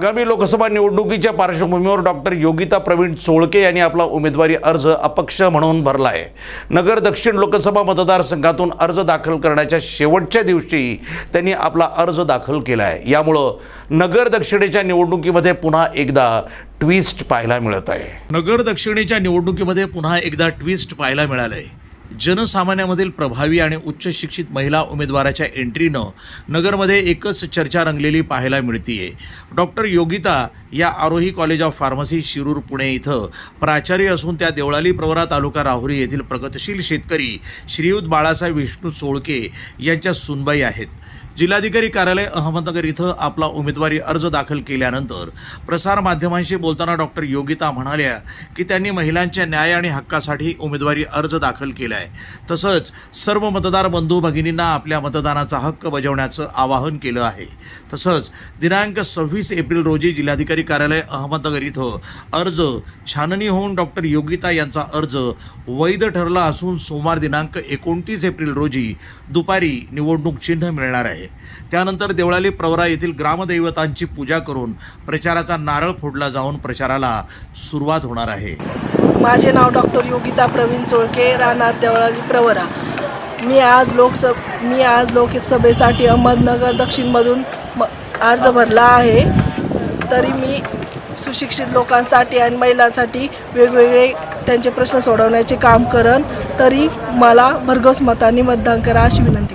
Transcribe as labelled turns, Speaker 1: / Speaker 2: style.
Speaker 1: आगामी लोकसभा निवडणुकीच्या पार्श्वभूमीवर डॉक्टर योगिता प्रवीण चोळके यांनी आपला उमेदवारी अर्ज अपक्ष म्हणून भरला आहे नगर दक्षिण लोकसभा मतदारसंघातून अर्ज दाखल करण्याच्या शेवटच्या दिवशी त्यांनी आपला अर्ज दाखल केला आहे यामुळं नगर दक्षिणेच्या निवडणुकीमध्ये पुन्हा एकदा ट्विस्ट पाहायला मिळत आहे. नगर दक्षिणेच्या निवडणुकीमध्ये पुन्हा एकदा ट्विस्ट पाहायला मिळालं आहे जनसामान्यामधील प्रभावी आणि उच्च शिक्षित महिला उमेदवाराच्या एंट्रीनं नगरमध्ये एकच चर्चा रंगलेली पाहायला मिळतीये. डॉक्टर योगिता या Arohi college of pharmacy Shirur Pune इथं प्राचार्य असून त्या देवळाली प्रवरा तालुका राहुरी येथील प्रगतशील शेतकरी श्रीयुत बाळासाहेब विष्णू चोळके यांच्या सुनबाई आहेत. जिल्हाधिकारी कार्यालय अहमदनगर इथं आपला उमेदवारी अर्ज दाखल केल्यानंतर प्रसारमाध्यमांशी बोलताना डॉक्टर योगिता म्हणाल्या की त्यांनी महिलांच्या न्याय आणि हक्कासाठी उमेदवारी अर्ज दाखल केला आहे तसंच सर्व मतदार बंधू भगिनींना आपल्या मतदानाचा हक्क बजावण्याचं आवाहन केलं आहे. तसंच दिनांक सव्वीस एप्रिल रोजी जिल्हाधिकारी कार्यालय अहमदनगर इथं अर्ज छाननी होऊन डॉक्टर योगिता यांचा अर्ज वैध ठरला असून सोमवार दिनांक एकोणतीस एप्रिल रोजी दुपारी निवडणूक चिन्ह मिळणार आहे. त्यानंतर देवळाली प्रवरा येथील ग्रामदैवतांची पूजा करून प्रचाराचा नारळ फोडला जाऊन प्रचाराला सुरुवात होणार आहे.
Speaker 2: माझे नाव डॉक्टर योगिता प्रवीण चोळके राहणार देवळाली प्रवरा. मी आज लोकसभ मी आज लोकसभेसाठी अहमदनगर दक्षिणमधून म अर्ज भरला आहे. तरी मी सुशिक्षित लोकांसाठी आणि महिलांसाठी वेगवेगळे त्यांचे प्रश्न सोडवण्याचे काम करन तरी मला भरघोस मतांनी मतदान करा अशी विनंती